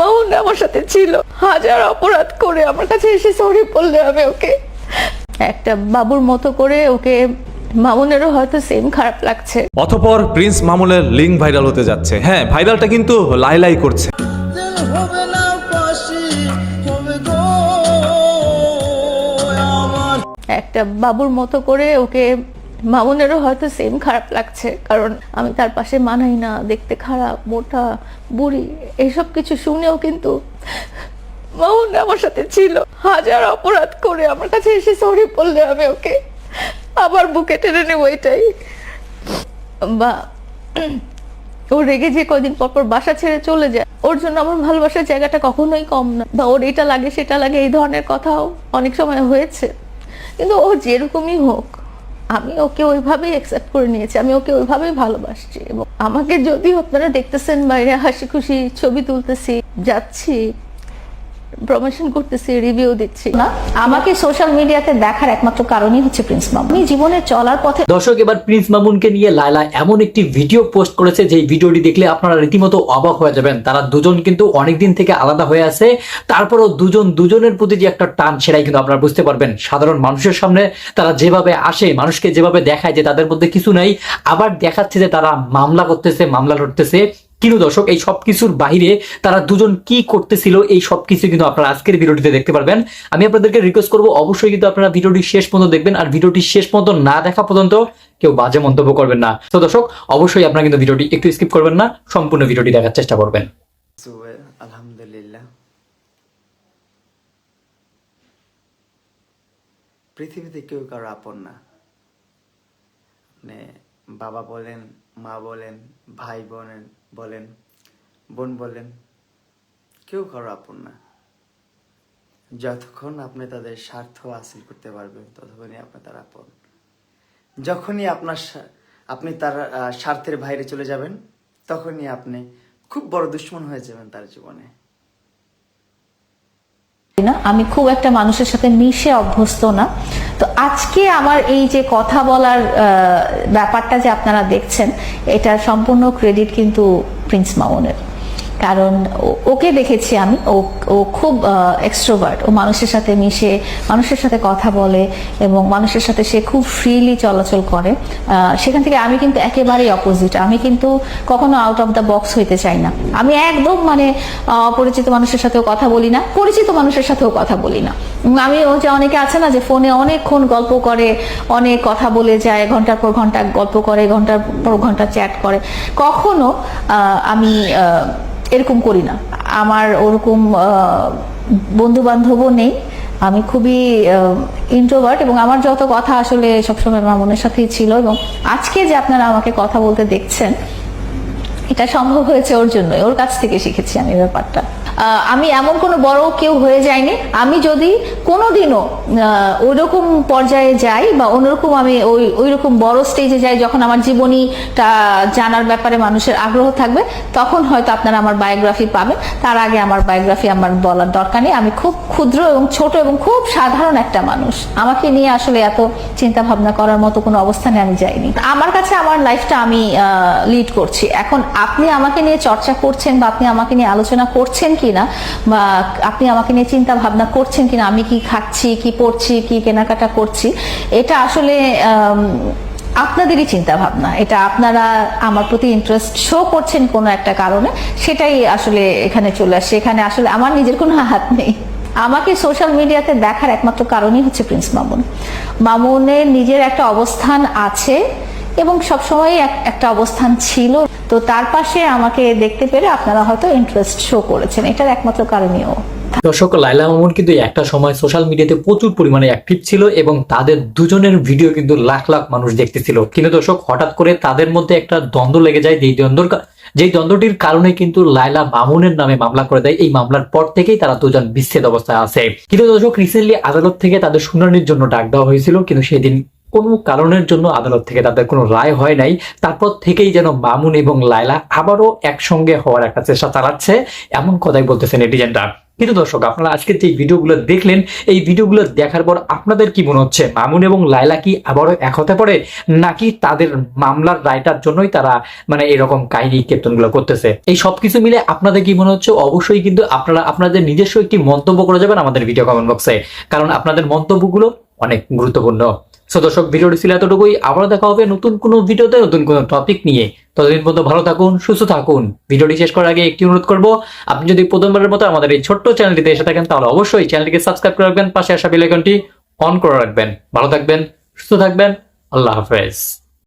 মামুন আমার সাথে ছিল। হাজার অপরাধ করে আমার কাছে এসে সরি বললে আমি ওকে। একটা বাবুর মতো করে ওকে মামুনেরও হয়তো সেম খারাপ লাগছে। অতপর প্রিন্স মামুনের লিঙ্ক ভাইরাল হতে যাচ্ছে। হ্যাঁ ভাইরালটা কিন্তু লাই লাই করছে। একটা বাবুর মতো করে ওকে মামুনেরও হয়তো সেম খারাপ লাগছে, কারণ আমি তার পাশে মানাই না, দেখতে খারাপ, মোটা, বুড়ি এইসব কিছু শুনেও কিন্তু মামুন আমার সাথে ছিল। হাজার অপরাধ করে আমার কাছে এসে সরি বললে আমি ওকে আবার বুকে টেনে নেব এটাই। বা, ও রেগে যে কদিন পর পর বাসা ছেড়ে চলে যায়। ওর জন্য আমার ভালোবাসার জায়গাটা কখনোই কম না। বা ওর এটা লাগে, সেটা লাগে, এই ধরনের কথাও অনেক সময় হয়েছে। কিন্তু ও যেরকমই হোক আমি ওকে ওইভাবেই অ্যাকসেপ্ট করে নিয়েছি, আমি ওকে ওইভাবেই ভালোবাসছি এবং আমাকে যদিও আপনারা দেখতেছেন বাইরে হাসি খুশি ছবি তুলতেছি, যাচ্ছি প্রমোশন করতেছি রিভিউ দিচ্ছি। না, আমাকে সোশ্যাল মিডিয়াতে দেখার একমাত্র কারণই হচ্ছে প্রিন্স মাম আমি জীবনে চলার পথে দর্শক, এবার প্রিন্স মামুনকে নিয়ে লায়লা এমন একটি ভিডিও পোস্ট করেছে যে ভিডিওটি দেখলে আপনারা রীতিমতো অবাক হয়ে যাবেন। তারা দুজন কিন্তু অনেকদিন থেকে আলাদা হয়ে আছে। তারপরও দুজন দুজনের প্রতি যে একটা টান, সেটাই কিন্তু আপনারা বুঝতে পারবেন। সাধারণ মানুষের সামনে তারা যেভাবে আসে, মানুষকে যেভাবে দেখায় যে তাদের মধ্যে কিছু নাই, আবার দেখাচ্ছে যে তারা মামলা করতেছে, মামলা লড়তেছে। কিন্তু দর্শক, এই সবকিছুর বাহিরে তারা দুজন কি করতেছিল, এই সবকিছু কিন্তু আপনারা আজকের ভিডিওটিতে দেখতে পারবেন। আমি আপনাদেরকে রিকোয়েস্ট করব, অবশ্যই কিন্তু আপনারা ভিডিওটি শেষ পর্যন্ত দেখবেন আর ভিডিওটি শেষ পর্যন্ত না দেখা পর্যন্ত কেউ বাজে মন্তব্য করবেন না। তো দর্শক, অবশ্যই আপনারা কিন্তু ভিডিওটি একটু স্কিপ করবেন না, সম্পূর্ণ ভিডিওটি দেখার চেষ্টা করবেন। পৃথিবীতে কেউ কারও আপন না। মানে বাবা বলেন, মা বলেন, ভাই বোনেন বলেন, বোন বলেন, কেউ কারও আপন না। যতক্ষণ আপনি তাদের স্বার্থ হাসিল করতে পারবেন, ততক্ষণই আপনার তার আপন। যখনই আপনার আপনি তার স্বার্থের বাইরে চলে যাবেন, তখনই আপনি খুব বড় দুশ্মন হয়ে যাবেন তার জীবনে। না, আমি খুব একটা মানুষের সাথে মিশে অভ্যস্ত না। তো আজকে আমার এই যে কথা বলার ব্যাপারটা যে আপনারা দেখছেন এটা সম্পূর্ণ ক্রেডিট কিন্তু প্রিন্স মামুনের কারণ ওকে দেখেছি আমি। ও ও খুব এক্সট্রোভার্ট ও মানুষের সাথে মিশে, মানুষের সাথে কথা বলে এবং মানুষের সাথে সে খুব ফ্রিলি চলাচল করে। সেখান থেকে আমি কিন্তু একেবারেই অপোজিট আমি কিন্তু কখনো আউট অফ দ্য বক্স হইতে চাই না। আমি একদম মানে অপরিচিত মানুষের সাথেও কথা বলি না, পরিচিত মানুষের সাথেও কথা বলি না। আমি ও যে অনেকে আছে না যে ফোনে অনেকক্ষণ গল্প করে, অনেক কথা বলে যায়, ঘণ্টার পর ঘণ্টা গল্প করে, ঘণ্টার পর ঘণ্টা চ্যাট করে। কখনো আমি এরকম করি না। আমার ওরকম বন্ধু বান্ধবও নেই। আমি খুবই ইন্ট্রোভার্ট এবং আমার যত কথা আসলে সবসময় আমার মনের সাথেই ছিল এবং আজকে যে আপনারা আমাকে কথা বলতে দেখছেন, এটা সম্ভব হয়েছে ওর জন্য ওর কাছ থেকে শিখেছি আমি ব্যাপারটা। আমি এমন কোনো বড় কেউ হয়ে যায়নি আমি যদি কোনোদিনও ওই রকম পর্যায়ে যাই বা অন্যরকম আমি ওই ওই রকম বড় স্টেজে যাই যখন আমার জীবনীটা জানার ব্যাপারে মানুষের আগ্রহ থাকবে, তখন হয়তো আপনারা আমার বায়োগ্রাফি পাবেন। তার আগে আমার বায়োগ্রাফি আমার বলার দরকার নেই। আমি খুব ক্ষুদ্র এবং ছোট এবং খুব সাধারণ একটা মানুষ। আমাকে নিয়ে আসলে এত চিন্তা ভাবনা করার মতো কোনো অবস্থানে আমি যাইনি। আমার কাছে আমার লাইফটা আমি লিড করছি। এখন আপনি আমাকে নিয়ে চর্চা করছেন বা আপনি আমাকে নিয়ে আলোচনা করছেন কিনা বা আপনি আমাকে নিয়ে চিন্তা ভাবনা করছেন কিনা, আমি কি খাচ্ছি, কি পড়ছি, কি কেনাকাটা করছি, এটা আসলে আপনাদেরই চিন্তা ভাবনা। এটা আপনারা আমার প্রতি ইন্টারেস্ট শো করছেন কোনো একটা কারণে, সেটাই আসলে এখানে চলে আসছে। এখানে আসলে আমার নিজের কোনো হাত নেই। আমাকে সোশ্যাল মিডিয়াতে দেখার একমাত্র কারণই হচ্ছে প্রিন্স মামুন। মামুনের নিজের একটা অবস্থান আছে এবং সবসময় একটা অবস্থান ছিল। তো তার পাশে আমাকে দেখতে পেরে আপনারা হয়তো ইন্টারেস্ট শো করেছেন। এটার একমাত্র কারণীয়। দর্শক লাইলা মামুন কিন্তু একটা সময় সোশ্যাল মিডিয়াতে প্রচুর পরিমাণে অ্যাক্টিভ ছিল এবং তাদের দুজনের ভিডিও কিন্তু লাখ লাখ মানুষ দেখতেছিল। কিন্তু দর্শক, হঠাৎ করে তাদের মধ্যে একটা দ্বন্দ্ব লেগে যায়। যেই দ্বন্দ্বর যেই দ্বন্দ্বটির কারণে কিন্তু লাইলা মামুনের নামে মামলা করে দেয়। এই মামলার পর থেকেই তারা দুজন বিচ্ছেদ অবস্থায় আছে। কিন্তু দর্শক রিসেন্টলি আদালত থেকে তাদের শুনানির জন্য ডাক দেওয়া হয়েছিল। কিন্তু সেদিন কোনো কারণের জন্য আদালত থেকে তাদের কোনো রায় হয় নাই। তারপর থেকেই যেন মামুন এবং লায়লা আবারও একসঙ্গে হওয়ার একটা চেষ্টা চালাচ্ছে। এমন কথাই বলতেছে নেটিজেনরা। কিন্তু দর্শক, আপনারা আজকের যে ভিডিওগুলো দেখলেন, এই ভিডিওগুলো দেখার পর আপনাদের কি মনে হচ্ছে? মামুন এবং লাইলা কি আবারও এক হতে পারে? নাকি তাদের মামলার রায়টার জন্যই তারা মানে এরকম কাহিনী কীর্তনগুলো করতেছে? এই সবকিছু মিলে আপনাদের কি মনে হচ্ছে? অবশ্যই কিন্তু আপনারা, আপনাদের নিজস্ব একটি মন্তব্য করে যাবেন আমাদের ভিডিও কমেন্ট বক্সে কারণ আপনাদের মন্তব্যগুলো অনেক গুরুত্বপূর্ণ। সো দর্শক, ভিডিওটি ছিল এতটুকুই। আবারও দেখা হবে নতুন কোনো ভিডিওতে, নতুন কোনো টপিক নিয়ে। ততদিন পর্যন্ত ভালো থাকুন, সুস্থ থাকুন। ভিডিওটি শেষ করার আগে একটি অনুরোধ করব, আপনি যদি প্রথমবারের মতো আমাদের এই ছোট্ট চ্যানেলটিতে এসে থাকেন, তাহলে অবশ্যই চ্যানেলটিকে সাবস্ক্রাইব করে রাখবেন, পাশে আসা বেলাইকনটি অন করে রাখবেন। ভালো থাকবেন, সুস্থ থাকবেন। আল্লাহ হাফেজ।